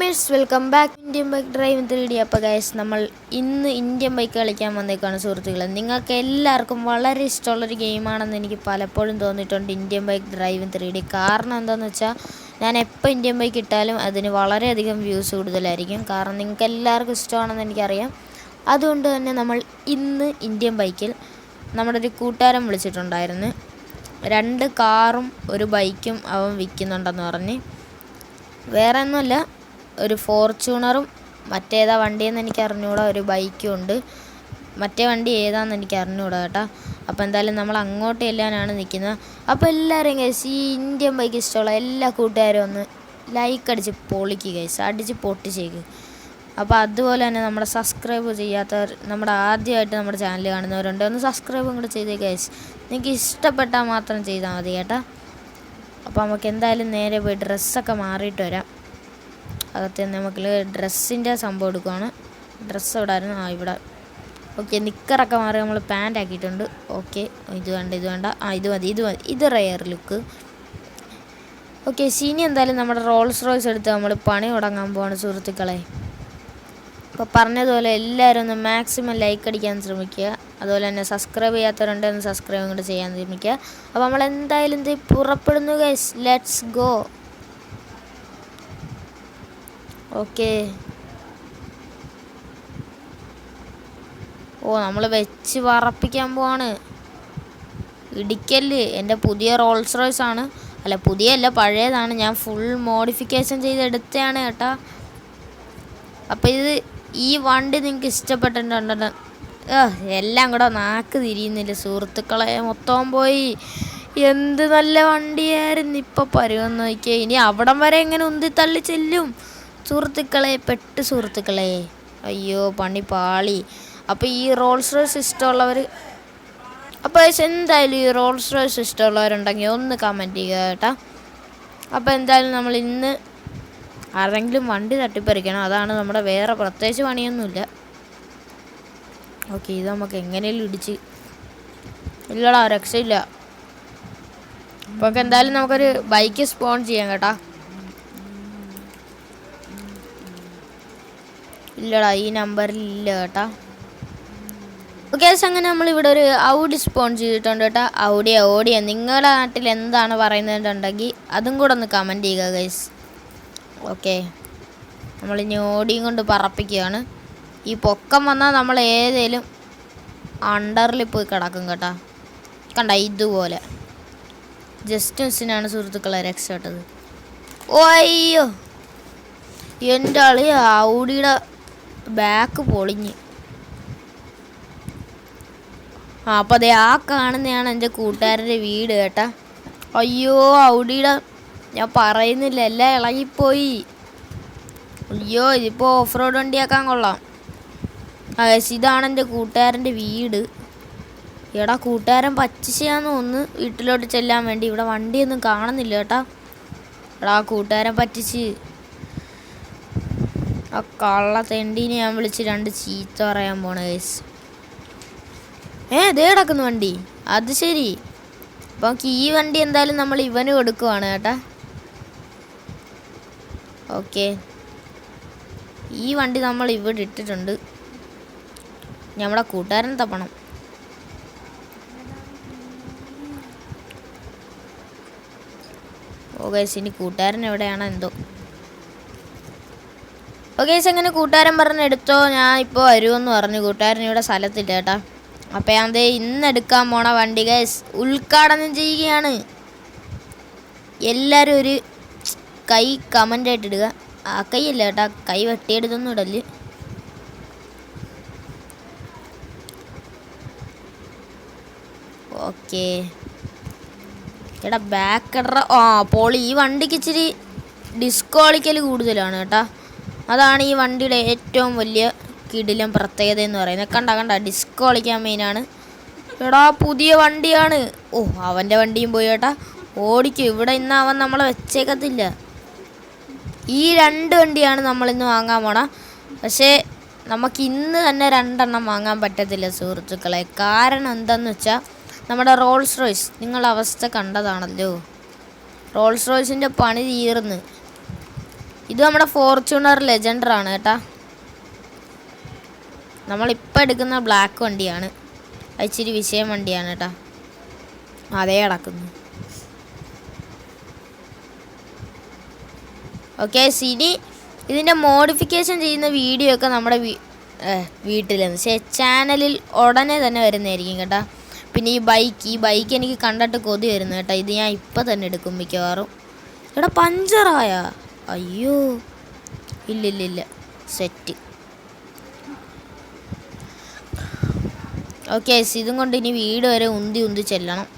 Gamers welcome back Indian bike drive three D അപ്പോൾ guys നമ്മൾ ഇന്ന് ഇന്ത്യൻ ബൈക്ക് കളിക്കാൻ വന്നേക്കാണ് സുഹൃത്തുക്കളെ. നിങ്ങൾക്ക് എല്ലാവർക്കും വളരെ ഇഷ്ടമുള്ളൊരു ഗെയിമാണെന്ന് എനിക്ക് പലപ്പോഴും തോന്നിയിട്ടുണ്ട് Indian bike drive three D കാരണം എന്താണെന്ന് വെച്ചാൽ ഞാൻ എപ്പോൾ ഇന്ത്യൻ ബൈക്ക് ഇട്ടാലും അതിന് വളരെയധികം വ്യൂസ് കൂടുതലായിരിക്കും. കാരണം നിങ്ങൾക്ക് എല്ലാവർക്കും ഇഷ്ടമാണെന്ന് എനിക്കറിയാം. അതുകൊണ്ട് തന്നെ നമ്മൾ ഇന്ന് ഇന്ത്യൻ ബൈക്കിൽ നമ്മുടെ ഒരു കൂട്ടുകാരൻ വിളിച്ചിട്ടുണ്ടായിരുന്നു. രണ്ട് കാറും ഒരു ബൈക്കും അവൻ വിൽക്കുന്നുണ്ടെന്ന് പറഞ്ഞ്. വേറെ ഒന്നുമല്ല ഒരു ഫോർച്യൂണറും മറ്റേതാ വണ്ടിയെന്ന് എനിക്ക് അറിഞ്ഞുകൂടാ ഒരു ബൈക്കും ഉണ്ട്. മറ്റേ വണ്ടി ഏതാണെന്ന് എനിക്ക് അറിഞ്ഞുകൂടാ കേട്ടോ. അപ്പോൾ എന്തായാലും നമ്മൾ അങ്ങോട്ട് ചെല്ലാനാണ് നിൽക്കുന്നത്. അപ്പോൾ എല്ലാവരും കേസ് ഈ ഇന്ത്യൻ ബൈക്ക് ഇഷ്ടമുള്ള എല്ലാ കൂട്ടുകാരും ഒന്ന് ലൈക്ക് അടിച്ച് പൊളിക്കുക ഗൈസ് അടിച്ച് പൊട്ടിച്ചേക്ക്. അപ്പോൾ അതുപോലെ തന്നെ നമ്മുടെ സബ്സ്ക്രൈബ് ചെയ്യാത്തവർ നമ്മുടെ ആദ്യമായിട്ട് നമ്മുടെ ചാനൽ കാണുന്നവരുണ്ട് ഒന്ന് സബ്സ്ക്രൈബ് കൂടെ ചെയ്തേ ഗൈസ് നിങ്ങൾക്ക് ഇഷ്ടപ്പെട്ടാൽ മാത്രം ചെയ്താൽ മതി കേട്ടോ. അപ്പോൾ നമുക്ക് എന്തായാലും നേരെ പോയി ഡ്രസ്സൊക്കെ മാറിയിട്ട് വരാം. അകത്ത് നമുക്ക് ഡ്രസ്സിന്റെ സംഭവം എടുക്കുവാണ്. ഡ്രസ്സ് എവിടെ ആയിരുന്നു. ആ ഇവിടെ. ഓക്കെ നിക്കറൊക്കെ മാറി നമ്മൾ പാന്റ് ആക്കിയിട്ടുണ്ട്. ഓക്കെ ഇത് വേണ്ട ഇത് വേണ്ട. ആ ഇത് മതി ഇത് മതി. ഇത് റെയർ ലുക്ക്. ഓക്കെ സീനി എന്തായാലും നമ്മുടെ റോൾസ് റോയ്സ് എടുത്ത് നമ്മൾ പണി തുടങ്ങാൻ പോവാണ് സുഹൃത്തുക്കളെ. അപ്പോൾ പറഞ്ഞതുപോലെ എല്ലാവരും ഒന്ന് മാക്സിമം ലൈക്ക് അടിക്കാൻ ശ്രമിക്കുക. അതുപോലെ തന്നെ സബ്സ്ക്രൈബ് ചെയ്യാത്തവരുണ്ട് സബ്സ്ക്രൈബ് കൂടെ ചെയ്യാൻ ശ്രമിക്കുക. അപ്പോൾ നമ്മൾ എന്തായാലും ഇത് പുറപ്പെടുന്നു ഗൈസ് ലെറ്റ്സ് ഗോ ഓക്കെ. ഓ നമ്മൾ വെച്ച് വറപ്പിക്കാൻ പോവാണ്. ഇടിക്കൽ എന്റെ പുതിയ റോൾസ് റോയ്സ് ആണ്. അല്ല പുതിയല്ല പഴയതാണ്. ഞാൻ ഫുൾ മോഡിഫിക്കേഷൻ ചെയ്തെടുത്തതാണ് കേട്ടാ. അപ്പോൾ ഇത് ഈ വണ്ടി നിങ്ങൾക്ക് ഇഷ്ടപ്പെട്ടിട്ടുണ്ടോ എല്ലാം കൂടെ നാക്ക് തിരിയുന്നില്ല. സുഹൃത്തുക്കളെ മൊത്തം പോയി. എന്ത് നല്ല വണ്ടിയായിരുന്നു. ഇപ്പം പരുവെന്ന് നോക്കിയാൽ ഇനി അവിടം വരെ എങ്ങനെ ഉന്തി തള്ളി ചെല്ലും? സുഹൃത്തുക്കളെ പെട്ട് സുഹൃത്തുക്കളെ. അയ്യോ പണി പാളി. അപ്പോൾ ഈ റോൾസ് റോയ്സ് ഇഷ്ടമുള്ളവർ അപ്പോൾ എന്തായാലും ഈ റോൾസ് റോയ്സ് ഇഷ്ടമുള്ളവരുണ്ടെങ്കിൽ ഒന്ന് കമന്റ് ചെയ്യുക കേട്ടോ. അപ്പോൾ എന്തായാലും നമ്മൾ ഇന്ന് ആരെങ്കിലും വണ്ടി തട്ടിപ്പറിക്കണം. അതാണ് നമ്മുടെ വേറെ പ്രത്യേകിച്ച് പണിയൊന്നുമില്ല. ഓക്കെ ഇത് നമുക്ക് എങ്ങനെയും ഇടിച്ച് ഇല്ലടാ രക്ഷയില്ല. അപ്പോൾ എന്തായാലും നമുക്കൊരു ബൈക്ക് സ്പോൺ ചെയ്യാം കേട്ടാ. ഇല്ലടാ ഈ നമ്പറിൽ ഇല്ല കേട്ടാ. ഓക്കെ അങ്ങനെ നമ്മൾ ഇവിടെ ഒരു ഔഡി സ്പോൺ ചെയ്തിട്ടുണ്ട് കേട്ടോ. ഔഡിയ ഓടിയ നിങ്ങളുടെ നാട്ടിൽ എന്താണ് പറയുന്നതുണ്ടെങ്കിൽ അതും കൂടെ ഒന്ന് കമന്റ് ചെയ്യുക ഗൈസ് ഓക്കെ നമ്മളിനി ഓടിയും കൊണ്ട് പറപ്പിക്കുകയാണ്. ഈ പൊക്കം വന്നാൽ നമ്മൾ ഏതേലും അണ്ടറിൽ പോയി കിടക്കും കേട്ടോ. കണ്ട ഇതുപോലെ. ജസ്റ്റ് മിസ്സിനാണ് സുഹൃത്തുക്കളെ രക്ഷപ്പെട്ടത്. ഓ അയ്യോ. എന്റെ ആൾ ഔഡിയുടെ ബാക്ക് പൊളിഞ്ഞ്. ആ അപ്പോൾ അതെ ആ കാണുന്നതാണ് എന്റെ കൂട്ടുകാരന്റെ വീട് കേട്ടാ. അയ്യോ അവിടെ ഞാൻ പറയുന്നില്ല എല്ലാം ഇളകിപ്പോയി. അയ്യോ ഇതിപ്പോൾ ഓഫ് റോഡ് വണ്ടിയാക്കാൻ കൊള്ളാം. ഇതാണ് എന്റെ കൂട്ടുകാരന്റെ വീട്. എടാ കൂട്ടുകാരൻ പറ്റിച്ചാന്ന് ഒന്ന് വീട്ടിലോട്ട് ചെല്ലാൻ വേണ്ടി. ഇവിടെ വണ്ടിയൊന്നും കാണുന്നില്ല കേട്ടാ. എടാ കൂട്ടുകാരൻ പറ്റിച്ച്. ആ കള്ള തെണ്ടീനെ ഞാൻ വിളിച്ച് രണ്ട് ചീത്ത പറയാൻ പോണ കേസ് ഏ ഇതേ കിടക്കുന്നു വണ്ടി. അത് ശരി. അപ്പം നമുക്ക് ഈ വണ്ടി എന്തായാലും നമ്മൾ ഇവന് കൊടുക്കുവാണ് കേട്ടാ. ഓക്കെ. ഈ വണ്ടി നമ്മൾ ഇവിടെ ഇട്ടിട്ടുണ്ട്. നമ്മുടെ കൂട്ടുകാരൻ തപ്പണം. ഓ ഗൈസ് ഇനി കൂട്ടുകാരൻ എവിടെയാണ് എന്തോ. ഓക്കെ അങ്ങനെ കൂട്ടുകാരൻ പറഞ്ഞ് എടുത്തോ? ഞാൻ ഇപ്പോൾ വരുമെന്ന് പറഞ്ഞു. കൂട്ടുകാരൻ ഇവിടെ സ്ഥലത്തില്ല കേട്ടാ. അപ്പം ഞാൻ ദേ ഇന്ന് എടുക്കാൻ പോണ വണ്ടി ഗൈസ് ഉദ്ഘാടനം ചെയ്യുകയാണ്. എല്ലാവരും ഒരു കൈ കമന്റ് ആയിട്ട് ഇടുക. ആ കൈയല്ല കേട്ടാ കൈ വെട്ടിയെടുത്തൊന്നും ഇടൽ. ഓക്കെ. എടാ ബാക്ക് ഇടറ ആ പോളി ഈ വണ്ടിക്ക് ഇച്ചിരി ഡിസ്കോളിക്കൽ കൂടുതലാണ് കേട്ടാ. അതാണ് ഈ വണ്ടിയുടെ ഏറ്റവും വലിയ കിടിലും പ്രത്യേകത എന്ന് പറയുന്നത്. കണ്ട കണ്ട ഡിസ്കോ കളിക്കാൻ മെയിനാണ് എടാ പുതിയ വണ്ടിയാണ്. ഓ അവന്റെ വണ്ടിയും പോയി കേട്ടാ. ഓടിക്കും ഇവിടെ ഇന്ന് അവൻ നമ്മളെ വെച്ചേക്കത്തില്ല. ഈ രണ്ട് വണ്ടിയാണ് നമ്മളിന്ന് വാങ്ങാൻ പോണ. പക്ഷേ നമുക്ക് ഇന്ന് തന്നെ രണ്ടെണ്ണം വാങ്ങാൻ പറ്റത്തില്ല സുഹൃത്തുക്കളെ. കാരണം എന്തെന്ന് വെച്ചാൽ നമ്മുടെ റോൾസ് റോയ്സ് നിങ്ങളുടെ അവസ്ഥ കണ്ടതാണല്ലോ റോൾസ് റോയ്സിന്റെ പണി തീർന്ന്. ഇത് നമ്മുടെ ഫോർച്യൂണർ ലെജൻഡർ ലെജൻഡറാണ് കേട്ടാ. നമ്മളിപ്പോൾ എടുക്കുന്ന ബ്ലാക്ക് വണ്ടിയാണ്. ഇച്ചിരി വിഷയം വണ്ടിയാണ് കേട്ടാ. അതേ കിടക്കുന്നു ഓക്കെ സിനി ഇതിന്റെ മോഡിഫിക്കേഷൻ ചെയ്യുന്ന വീഡിയോ ഒക്കെ നമ്മുടെ വീട്ടിൽ പക്ഷേ ചാനലിൽ ഉടനെ തന്നെ വരുന്നതായിരിക്കും കേട്ടോ. പിന്നെ ഈ ബൈക്ക് ഈ ബൈക്ക് എനിക്ക് കണ്ടിട്ട് കൊതി വരുന്നു കേട്ടോ. ഇത് ഞാൻ ഇപ്പം തന്നെ എടുക്കും മിക്കവാറും. എടാ പഞ്ചറായ? അയ്യോ. ഇല്ലില്ലില്ല സെറ്റ്. ഓക്കെ ഇതും കൊണ്ട് ഇനി വീട് വരെ ഉന്തി ഉന്തി ചെല്ലണം.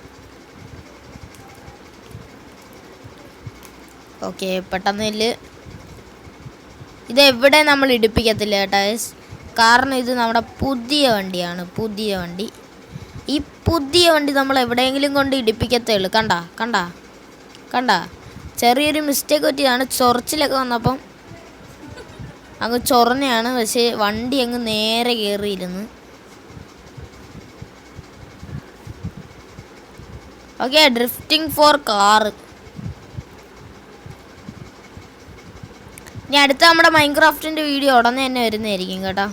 ഓക്കെ പെട്ടെന്ന് ഇതിൽ ഇത് എവിടെ നമ്മൾ ഇടിപ്പിക്കത്തില്ല കേട്ടോ. കാരണം ഇത് നമ്മുടെ പുതിയ വണ്ടിയാണ് പുതിയ വണ്ടി. ഈ പുതിയ വണ്ടി നമ്മൾ എവിടെയെങ്കിലും കൊണ്ട് ഇടിപ്പിക്കത്തേ ഉള്ളൂ. കണ്ട കണ്ട കണ്ട. ചെറിയൊരു മിസ്റ്റേക്ക് പറ്റിയതാണ് ചൊറച്ചിലൊക്കെ വന്നപ്പം അങ്ങ് ചൊറഞ്ഞാണ്. പക്ഷേ വണ്ടി അങ്ങ് നേരെ കയറിയിരുന്നു ഓക്കെ ഡ്രിഫ്റ്റിംഗ് ഫോർ കാറ് ഇനി അടുത്ത നമ്മുടെ മൈൻക്രാഫ്റ്റിന്റെ വീഡിയോ ഉടനെ തന്നെ വരുന്നതായിരിക്കും കേട്ടോ.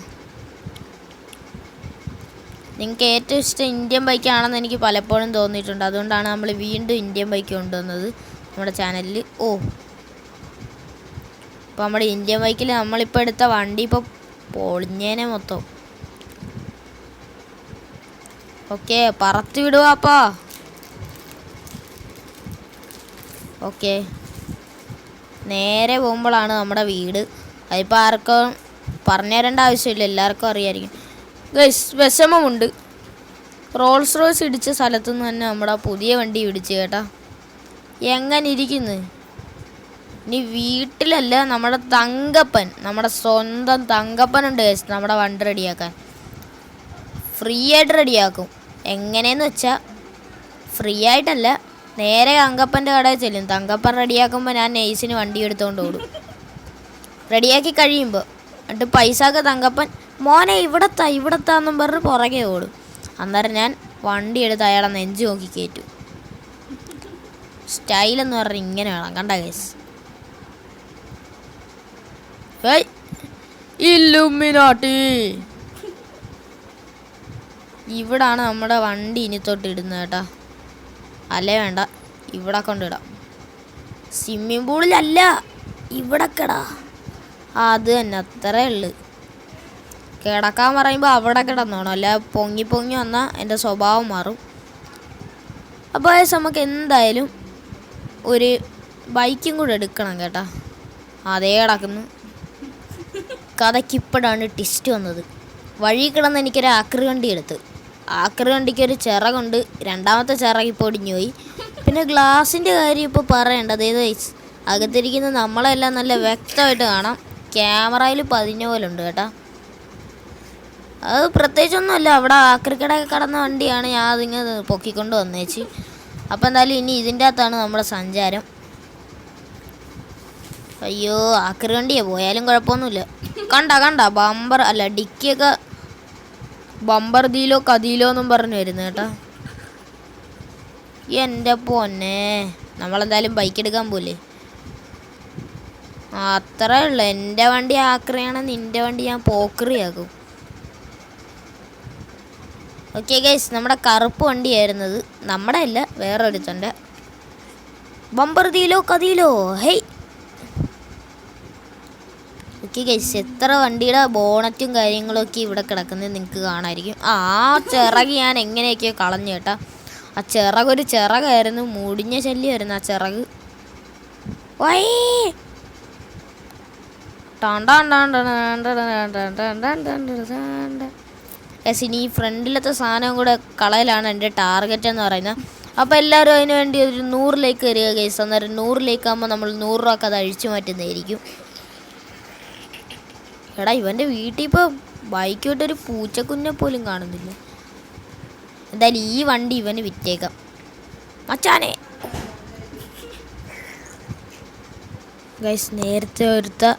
നിങ്ങൾക്ക് ഏറ്റവും ഇഷ്ടം ഇന്ത്യൻ ബൈക്കാണെന്ന് എനിക്ക് പലപ്പോഴും തോന്നിയിട്ടുണ്ട്. അതുകൊണ്ടാണ് നമ്മൾ വീണ്ടും ഇന്ത്യൻ ബൈക്ക് കൊണ്ടുവന്നത്. നമ്മുടെ ചാനലിൽ ഓ. ഇപ്പോൾ നമ്മുടെ ഇന്ത്യൻ ബൈക്കിൽ നമ്മളിപ്പോൾ എടുത്ത വണ്ടി ഇപ്പോൾ പൊളിഞ്ഞേനെ മൊത്തം. ഓക്കെ പറത്തി വിടുവാപ്പാ ഓക്കെ നേരെ പോകുമ്പോഴാണ് നമ്മുടെ വീട്. അതിപ്പോൾ ആർക്കും പറഞ്ഞു തരേണ്ട ആവശ്യമില്ല എല്ലാവർക്കും അറിയായിരിക്കും. വിഷമമുണ്ട്. റോൾസ് റോയ്സ് ഇടിച്ച സ്ഥലത്തു നിന്ന് തന്നെ നമ്മുടെ പുതിയ വണ്ടി ഇടിച്ച് കേട്ടാ. എങ്ങനെ ഇരിക്കുന്നു ഇനി വീട്ടിലല്ല നമ്മുടെ തങ്കപ്പൻ നമ്മുടെ സ്വന്തം തങ്കപ്പൻ ഉണ്ട് ഗൈസ് നമ്മുടെ വണ്ടി റെഡിയാക്കാൻ. ഫ്രീ ആയിട്ട് റെഡിയാക്കും. എങ്ങനെയെന്ന് വെച്ചാൽ ഫ്രീ ആയിട്ടല്ല നേരെ തങ്കപ്പന്റെ കടയിൽ ചെല്ലും. തങ്കപ്പൻ റെഡിയാക്കുമ്പോൾ ഞാൻ നെയ്സിന് വണ്ടി എടുത്തുകൊണ്ട് ഓടും. റെഡിയാക്കി കഴിയുമ്പോൾ എന്നിട്ട് പൈസ ഒക്കെ തങ്കപ്പൻ മോനെ ഇവിടത്താ ഇവിടത്താന്നും പറഞ്ഞ് പുറകെ ഓടും. അന്നേരം ഞാൻ വണ്ടി എടുത്ത് അയാളെ നെഞ്ച് നോക്കി കയറ്റും സ്റ്റൈലെന്ന് പറഞ്ഞാൽ ഇങ്ങനെ വേണം. കണ്ട കേസ് ഇല്ലുമിനാട്ടി ഇവിടാണ് നമ്മുടെ വണ്ടി ഇനി തൊട്ട് ഇടുന്നത് കേട്ടാ. അല്ലേ വേണ്ട ഇവിടെ കൊണ്ടിടാം. സ്വിമ്മിംഗ് പൂളിലല്ല ഇവിടെ കിടാ അത് തന്നെ അത്രേ ഉള്ളു. കിടക്കാൻ പറയുമ്പോൾ അവിടെ കിടന്നോണം. അല്ല പൊങ്ങി പൊങ്ങി വന്നാൽ എന്റെ സ്വഭാവം മാറും. അപ്പോൾ നമുക്ക് എന്തായാലും ഒരു ബൈക്കും കൂടെ എടുക്കണം കേട്ടാ. അതേ കിടക്കുന്നു. കഥയ്ക്കിപ്പോഴാണ് ട്വിസ്റ്റ് വന്നത്. വഴി കിടന്ന് എനിക്കൊരു ആക്രി വണ്ടി എടുത്ത്. ആക്രി വണ്ടിക്ക് ഒരു ചിറകുണ്ട്. രണ്ടാമത്തെ ചിറക് ഇപ്പോൾ ഒടിഞ്ഞു പോയി. പിന്നെ ഗ്ലാസിന്റെ കാര്യം ഇപ്പോൾ പറയേണ്ടത് അതായത് അകത്തിരിക്കുന്ന നമ്മളെല്ലാം നല്ല വ്യക്തമായിട്ട് കാണാം. ക്യാമറയിൽ പതിഞ്ഞ പോലെ ഉണ്ട് കേട്ടാ. അത് പ്രത്യേകിച്ചൊന്നുമല്ല. അവിടെ ആക്രിക്കടയൊക്കെ കടന്ന വണ്ടിയാണ് ഞാൻ അതിങ്ങനെ പൊക്കിക്കൊണ്ട് വന്നേച്ച്. അപ്പം എന്തായാലും ഇനി ഇതിന്റെ അകത്താണ് നമ്മുടെ സഞ്ചാരം. അയ്യോ ആക്രി വണ്ടിയാ പോയാലും കുഴപ്പമൊന്നുമില്ല. കണ്ട കണ്ട ബമ്പർ അല്ല ഡിക്കിയൊക്കെ ബമ്പർ ദീലോ കതിയിലോ എന്നും പറഞ്ഞു വരുന്നു കേട്ടോ. എന്റെ പൊന്നെ നമ്മളെന്തായാലും ബൈക്ക് എടുക്കാൻ പോലെ അത്രേ ഉള്ളു. എന്റെ വണ്ടി ആക്രിയാണ് നിന്റെ വണ്ടി ഞാൻ പോക്രിയാക്കും. ഓക്കെ ഗൈസ് നമ്മുടെ കറുപ്പ് വണ്ടിയായിരുന്നത് നമ്മുടെ അല്ല വേറൊരുത്തന്റെ ബമ്പർ ദീലോ കദീലോ ഹേയ് ഓക്കെ ഗൈസ് എത്ര വണ്ടിയുടെ ബോണറ്റും കാര്യങ്ങളൊക്കെ ഇവിടെ കിടക്കുന്നത് നിങ്ങൾക്ക് കാണാമായിരിക്കും ആ ചിറക് ഞാൻ എങ്ങനെയൊക്കെയോ കളഞ്ഞു കേട്ടാ ആ ചിറകൊരു ചിറകായിരുന്നു മുടിഞ്ഞ ശല്യമായിരുന്നു ആ ചിറക് വൈ എസ് ഇനി ഈ ഫ്രണ്ടിലത്തെ സാധനം കൂടെ കളയലാണ് എന്റെ ടാർഗറ്റ് എന്ന് പറയുന്നത്. അപ്പോൾ എല്ലാവരും അതിന് വേണ്ടി ഒരു നൂറിലേക്ക് വരിക കേസ് അന്നേരം നൂറിലേക്ക് ആകുമ്പോൾ നമ്മൾ നൂറ് രൂപ അത് അഴിച്ചു മാറ്റുന്നതായിരിക്കും. എടാ ഇവന്റെ വീട്ടിൽ ഇപ്പോൾ ബൈക്ക് വിട്ടൊരു പൂച്ചക്കുഞ്ഞെ പോലും കാണുന്നില്ല. എന്തായാലും ഈ വണ്ടി ഇവന് വിറ്റേക്കാം. മച്ചാനെ. ഗൈസ് നേരത്തെ ഒരുത്ത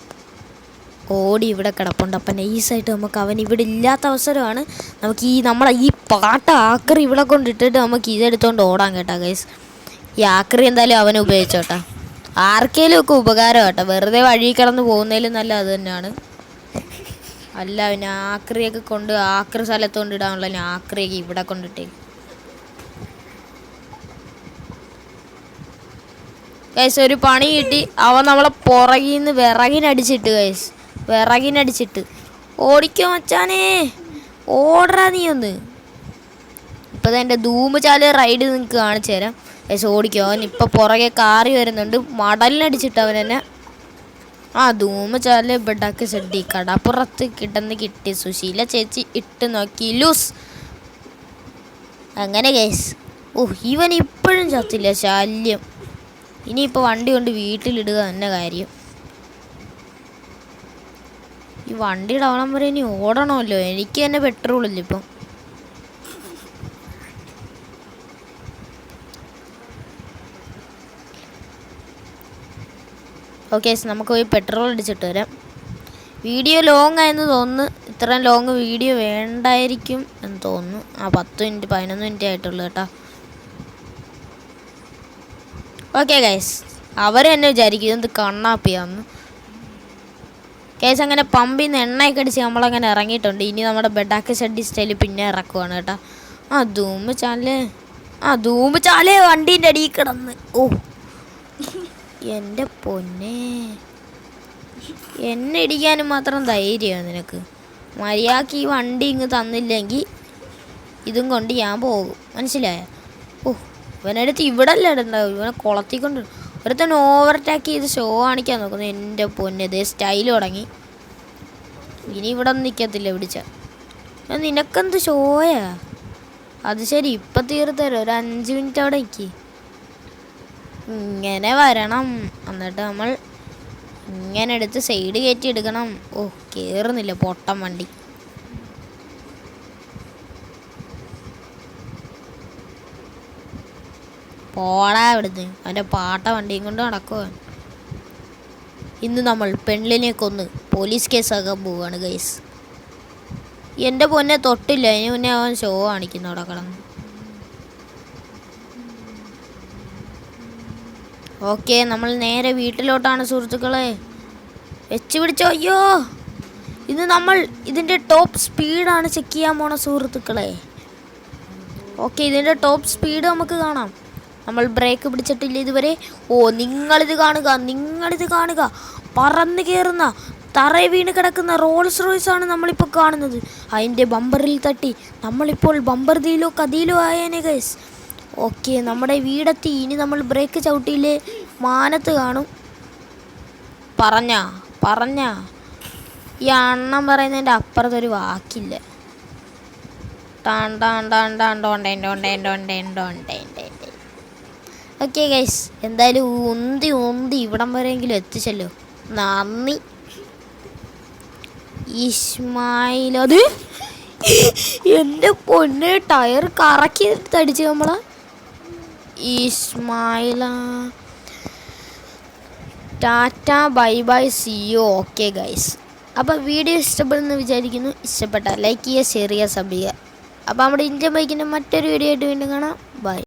ഓടി ഇവിടെ കിടപ്പുണ്ട്. അപ്പം നൈസായിട്ട് നമുക്ക് അവൻ ഇവിടെ ഇല്ലാത്ത അവസരമാണ് നമുക്ക് ഈ നമ്മളെ ഈ പാട്ട ആക്രി ഇവിടെ കൊണ്ടിട്ടിട്ട് നമുക്ക് ഇതെടുത്തുകൊണ്ട് ഓടാൻ കേട്ടോ ഗൈസ് ഈ ആക്രി എന്തായാലും അവനെ ഉപയോഗിച്ചോട്ടാ. ആർക്കേലും ഒക്കെ ഉപകാരം കേട്ടോ വെറുതെ വഴി കിടന്ന് പോകുന്നതിലും നല്ല അത് തന്നെയാണ്. അല്ല പിന്നെ ആക്രിയൊക്കെ കൊണ്ട് ആക്രി സ്ഥലത്ത് കൊണ്ടിടാനുള്ള ആക്രിയൊക്കെ ഇവിടെ കൊണ്ടിട്ടേ. ഗൈസ് ഒരു പണി കിട്ടി. അവൻ നമ്മളെ പുറകിൽ നിന്ന് വിറകിനടിച്ചിട്ട് ഗൈസ് വിറകിനടിച്ചിട്ട്. ഓടിക്കോ മച്ചാനേ. ഓടറാ നീ ഒന്ന്. ഇപ്പം എന്റെ ധൂമ് ചാൽ റൈഡ് നിങ്ങൾക്ക് കാണിച്ചു തരാം. പക്ഷെ ഓടിക്കോ. അവൻ ഇപ്പം പുറകെ കാറി വരുന്നുണ്ട്. മടലിനടിച്ചിട്ട് അവൻ എന്നെ. ആ ധൂമ ചാൽ ഇവിടൊക്കെ ചെടി കടപ്പുറത്ത് കിട്ടുന്ന കിട്ടി. സുശീല ചേച്ചി ഇട്ട് നോക്കി. ലൂസ്. അങ്ങനെ കേസ് ഓ ഇവൻ ഇപ്പോഴും ചത്തില്ല. ശല്യം. ഇനിയിപ്പോൾ വണ്ടി കൊണ്ട് വീട്ടിലിടുക തന്നെ കാര്യം. ഈ വണ്ടി അവളം വരെ ഇനി ഓടണമല്ലോ? എനിക്ക് തന്നെ പെട്രോൾ ഇല്ല ഇപ്പം. ഓക്കെ നമുക്ക് പോയി പെട്രോൾ അടിച്ചിട്ട് വരാം. വീഡിയോ ലോങ് ആയെന്ന് തോന്നുന്നു. ഇത്രയും ലോങ് വീഡിയോ വേണ്ടായിരിക്കും എന്ന് തോന്നുന്നു. ആ പത്ത് മിനിറ്റ് പതിനൊന്ന് മിനിറ്റ് ആയിട്ടുള്ളൂ കേട്ടോ. ഓക്കെ ഗൈസ് അവർ വിചാരിക്കും ഇത് കണ്ണാപ്പിയാന്ന്. കേസ് അങ്ങനെ പമ്പിൽ നിന്ന് എണ്ണയൊക്കെ അടിച്ച് നമ്മളങ്ങനെ ഇറങ്ങിയിട്ടുണ്ട്. ഇനി നമ്മുടെ ബെഡാക്ക ഷഡ്ഡി സ്റ്റൈലിൽ പിന്നെ ഇറക്കുവാണ് കേട്ടോ. ആ ധൂമ് ചാലേ. ആ ധൂമ് ചാലേ വണ്ടീന്റെ അടിയിൽ കിടന്ന്. ഓ എന്റെ പൊന്നെ. എന്നെ ഇടിക്കാനും മാത്രം ധൈര്യമാണ് നിനക്ക്. മര്യാദയ്ക്ക് ഈ വണ്ടി ഇങ്ങ് തന്നില്ലെങ്കിൽ ഇതും കൊണ്ട് ഞാൻ പോകും. മനസ്സിലായ? ഓ ഇവനടുത്ത് ഇവിടെ അല്ല ഇവനെ കുളത്തിക്കൊണ്ട് ഒരുത്തൻ ഓവർടേക്ക് ചെയ്ത് ഷോ കാണിക്കാൻ നോക്കുന്നു. എന്റെ പൊന്നെ ഇതേ സ്റ്റൈൽ തുടങ്ങി. ഇനി ഇവിടെ ഒന്നും നിൽക്കത്തില്ല പിടിച്ച. നിനക്കെന്ത് ഷോയാ അത് ശരി ഇപ്പം തീർത്തരാം? ഒരു അഞ്ച് മിനിറ്റ് അവിടെ നിൽക്കി ഇങ്ങനെ വരണം. എന്നിട്ട് നമ്മൾ ഇങ്ങനെ എടുത്ത് സൈഡ് കയറ്റി എടുക്കണം. ഓ കയറുന്നില്ല പൊട്ടം വണ്ടി. പോടാ ഇവിടുന്ന്. അവന്റെ പാട്ട വണ്ടിയും കൊണ്ട് നടക്കുക ഇന്ന് നമ്മൾ പെണ്ണിനെ കൊന്ന് പോലീസ് കേസാക്കാൻ പോവുകയാണ് ഗൈസ് എന്റെ പൊന്നെ തൊട്ടില്ല. അതിന് മുന്നേ അവൻ ഷോ കാണിക്കുന്നു അവിടെ കിടന്ന്. ഓക്കെ നമ്മൾ നേരെ വീട്ടിലോട്ടാണ് സുഹൃത്തുക്കളെ. വെച്ച് പിടിച്ചോ അയ്യോ. ഇന്ന് നമ്മൾ ഇതിന്റെ ടോപ്പ് സ്പീഡാണ് ചെക്ക് ചെയ്യാൻ പോണ സുഹൃത്തുക്കളെ. ഓക്കെ ഇതിന്റെ ടോപ്പ് സ്പീഡ് നമുക്ക് കാണാം. നമ്മൾ ബ്രേക്ക് പിടിച്ചിട്ടില്ല ഇതുവരെ. ഓ നിങ്ങളിത് കാണുക നിങ്ങളിത് കാണുക. പറന്ന് കയറുന്ന തറയിൽ വീണ് കിടക്കുന്ന റോൾസ് റോയ്സ് ആണ് നമ്മളിപ്പോൾ കാണുന്നത്. അതിന്റെ ബമ്പറിൽ തട്ടി. നമ്മളിപ്പോൾ ബമ്പർ തീയിലോ കതിയിലോ ആയേനെ ഗൈസ് ഓക്കെ നമ്മുടെ വീടെത്തി. ഇനി നമ്മൾ ബ്രേക്ക് ചവിട്ടിയില്ലേ? മാനത്ത് കാണും. പറഞ്ഞ പറഞ്ഞ. ഈ അണ്ണം പറയുന്നതിന്റെ അപ്പുറത്തൊരു വാക്കില്ല. ടാൻ ഓക്കെ ഗൈസ് എന്തായാലും ഉന്തി ഉന്തി ഇവിടം വരെയെങ്കിലും എത്തിച്ചല്ലോ. നന്ദി. ഇസ്മായിൽ അത് എന്റെ പൊന്നെ ടയർ കറക്കി തടിച്ച് നമ്മളെ. ഇസ്മായില. Tata bye bye see you okay guys അപ്പോൾ വീഡിയോ ഇഷ്ടപ്പെടുന്നു വിചാരിക്കുന്നു. ഇഷ്ടപ്പെട്ട ലൈക്ക് ചെയ്യുക ഷെയർ ചെയ്യുക സബ് ചെയ്യുക. അപ്പോൾ നമ്മുടെ ഇന്ത്യൻ ബൈക്കിന്റെ മറ്റൊരു വീഡിയോ ആയിട്ട് വീണ്ടും കാണാം. ബൈ